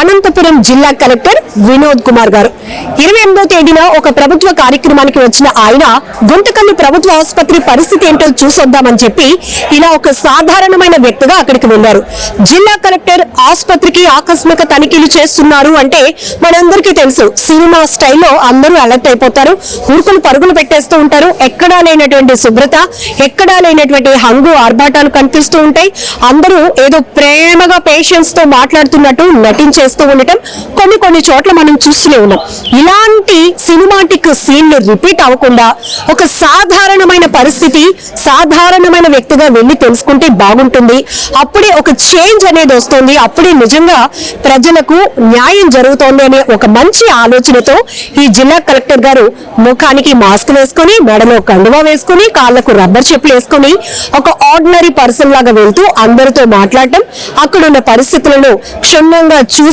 అనంతపురం జిల్లా కలెక్టర్ వినోద్ కుమార్ గారు. ఇరవై ఎనిమిదో తేదీన ఒక ప్రభుత్వ కార్యక్రమానికి వచ్చిన ఆయన గుంతకల్లు ప్రభుత్వ ఆసుపత్రి పరిస్థితి ఏంటో చూసొద్దామని చెప్పి ఇలా ఒక సాధారణమైన వ్యక్తిగా అక్కడికి వెళ్ళారు జిల్లా కలెక్టర్ ఆసుపత్రికి ఆకస్మిక తనిఖీలు చేస్తున్నారు అంటే మనందరికీ తెలుసు. సినిమా స్టైల్లో అందరూ అలర్ట్ అయిపోతారు. ఊరుకులు పరుగులు పెట్టేస్తూ ఉంటారు. ఎక్కడా లేనటువంటి శుభ్రత ఎక్కడా లేనటువంటి హంగు ఆర్భాటాలు కనిపిస్తూ ఉంటాయి. అందరూ ఏదో ప్రేమగా పేషెంట్స్తో మాట్లాడుతున్నట్టు చేస్తూ ఉండటం కొన్ని కొన్ని చోట్ల మనం చూస్తూనే ఉన్నాం. ఇలాంటి సినిమాటిక్ సీన్లు రిపీట్ అవ్వకుండా ఒక సాధారణమైన పరిస్థితి సాధారణమైన వ్యక్తిగా వెళ్ళి తెలుసుకుంటే బాగుంటుంది. అప్పుడే ఒక చేంజ్ అనేది వస్తుంది. అప్పుడే నిజంగా ప్రజలకు న్యాయం జరుగుతోంది అనే ఒక మంచి ఆలోచనతో ఈ జిల్లా కలెక్టర్ గారు ముఖానికి మాస్క్ వేసుకొని మెడలో కండువా వేసుకొని కాళ్ళకు రబ్బర్ చెప్పులు వేసుకొని ఒక ఆర్డినరీ పర్సన్ లాగా వెళ్తూ అందరితో మాట్లాడటం అక్కడున్న పరిస్థితులను క్షుణ్ణంగా చూసి